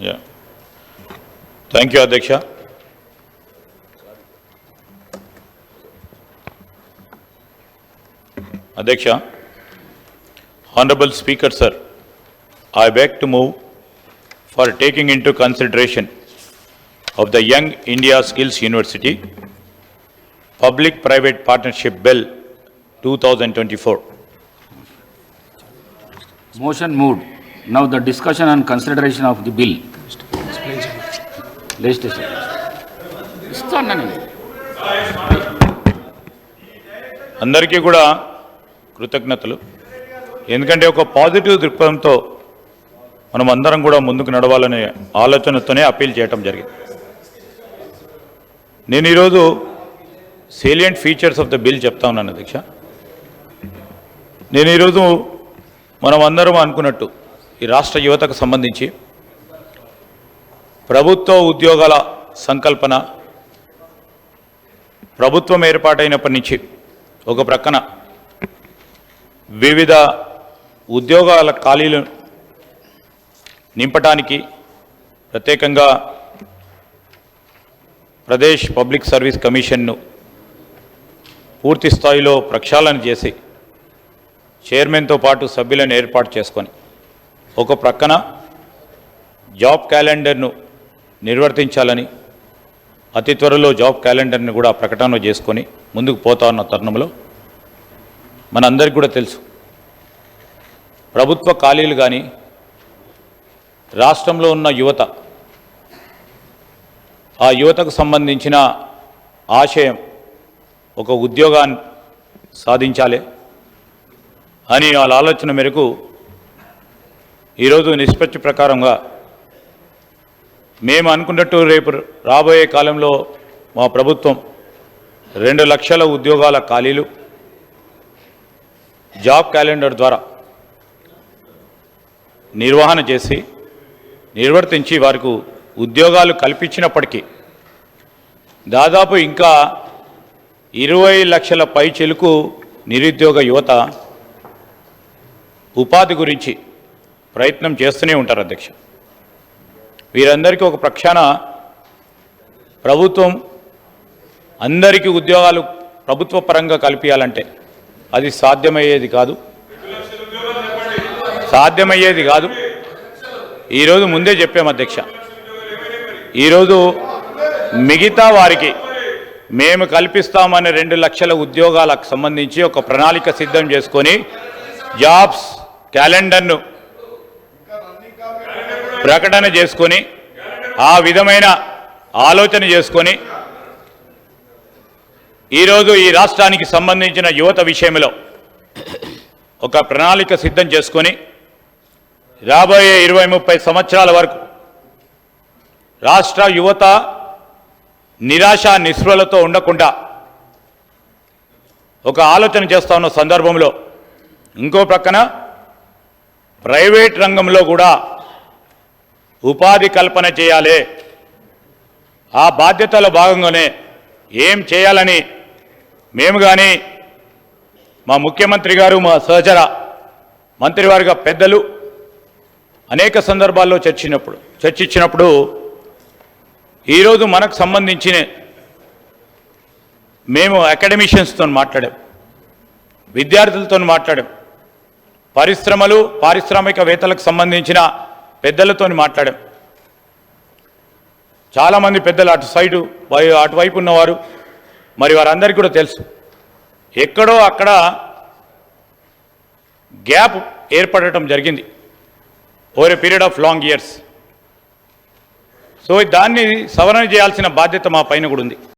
Yeah. Thank you, Adyaksha. Adyaksha, Honorable Speaker, sir, I beg to move for taking into consideration of the Young India Skills University Public-Private Partnership Bill 2024. Motion moved. Now the discussion and consideration of the bill. Legislation. ఇస్తాను నేను అందరికీ కూడా కృతజ్ఞతలు ఎందుకంటే ఒక positive దృక్పథంతో మనం అందరం కూడా ముందుకు నడవాలనే ఆలోచనతోనే అప్పీల్ చేయటం జరిగింది నేను ఈరోజు salient features of the bill చెప్తా ఉన్నాను అధ్యక్ష నేను ఈరోజు మనం అందరం అనుకున్నట్టు ఈ రాష్ట్ర యువతకు సంబంధించి ప్రభుత్వ ఉద్యోగాల సంకల్పన ప్రభుత్వం ఏర్పాటైనప్పటి నుంచి ఒక ప్రక్కన వివిధ ఉద్యోగాల ఖాళీలు నింపటానికి ప్రత్యేకంగా ప్రదేశ్ పబ్లిక్ సర్వీస్ కమిషన్ను పూర్తి స్థాయిలో ప్రక్షాళన చేసి చైర్మన్తో పాటు సభ్యులను ఏర్పాటు చేసుకొని ఒక ప్రక్కన జాబ్ క్యాలెండర్ను నిర్వర్తించాలని అతి త్వరలో జాబ్ క్యాలెండర్ని కూడా ప్రకటన చేసుకొని ముందుకు పోతా ఉన్న తరుణంలో మనందరికీ కూడా తెలుసు ప్రభుత్వ ఖాళీలు కానీ రాష్ట్రంలో ఉన్న యువత ఆ యువతకు సంబంధించిన ఆశయం ఒక ఉద్యోగాన్ని సాధించాలి అని వాళ్ళ ఆలోచన మేరకు ఈరోజు నిష్పత్తి ప్రకారంగా మేము అనుకున్నట్టు రేపు రాబోయే కాలంలో మా ప్రభుత్వం రెండు లక్షల ఉద్యోగాల ఖాళీలు జాబ్ క్యాలెండర్ ద్వారా నిర్వహణ చేసి నిర్వర్తించి వారికి ఉద్యోగాలు కల్పించినప్పటికీ దాదాపు ఇంకా ఇరవై లక్షల పై చెలుకు నిరుద్యోగ యువత ఉపాధి గురించి ప్రయత్నం చేస్తూనే ఉంటారు అధ్యక్ష. వీరందరికీ ఒక ప్రక్షాన ప్రభుత్వం అందరికీ ఉద్యోగాలు ప్రభుత్వ పరంగా కల్పించాలంటే అది సాధ్యమయ్యేది కాదు. సాధ్యమయ్యేది కాదు. ఈరోజు ముందే చెప్పాం అధ్యక్ష. ఈరోజు మిగతా వారికి మేము కల్పిస్తామనే రెండు లక్షల ఉద్యోగాలకు సంబంధించి ఒక ప్రణాళిక సిద్ధం చేసుకొని జాబ్స్ క్యాలెండర్ను ప్రకటన చేసుకొని ఆ విధమైన ఆలోచన చేసుకొని ఈరోజు ఈ రాష్ట్రానికి సంబంధించిన యువత విషయంలో ఒక ప్రణాళిక సిద్ధం చేసుకొని రాబోయే ఇరవై ముప్పై సంవత్సరాల వరకు రాష్ట్ర యువత నిరాశ నిస్పృహలతో ఉండకుండా ఒక ఆలోచన చేస్తా ఉన్న సందర్భంలో ఇంకో ప్రక్కన ప్రైవేట్ రంగంలో కూడా ఉపాధి కల్పన చేయాలి. ఆ బాధ్యతల భాగంగానే ఏం చేయాలని మేము కానీ మా ముఖ్యమంత్రి గారు మా సహచర మంత్రివర్గ పెద్దలు అనేక సందర్భాల్లో చర్చినప్పుడు చర్చించినప్పుడు ఈరోజు మనకు సంబంధించిన మేము అకాడమిషియన్స్తో మాట్లాడాం. విద్యార్థులతో మాట్లాడాం. పరిశ్రమలు పారిశ్రామికవేత్తలకు సంబంధించిన పెద్దలతో మాట్లాడాం. చాలామంది పెద్దలు అటు సైడు వై- అటువైపు ఉన్నవారు. మరి వారందరికీ కూడా తెలుసు. ఎక్కడో అక్కడ గ్యాప్ ఏర్పడటం జరిగింది. Over a period of long years so దాన్ని సవరణ చేయాల్సిన బాధ్యత మా పైన కూడా ఉంది.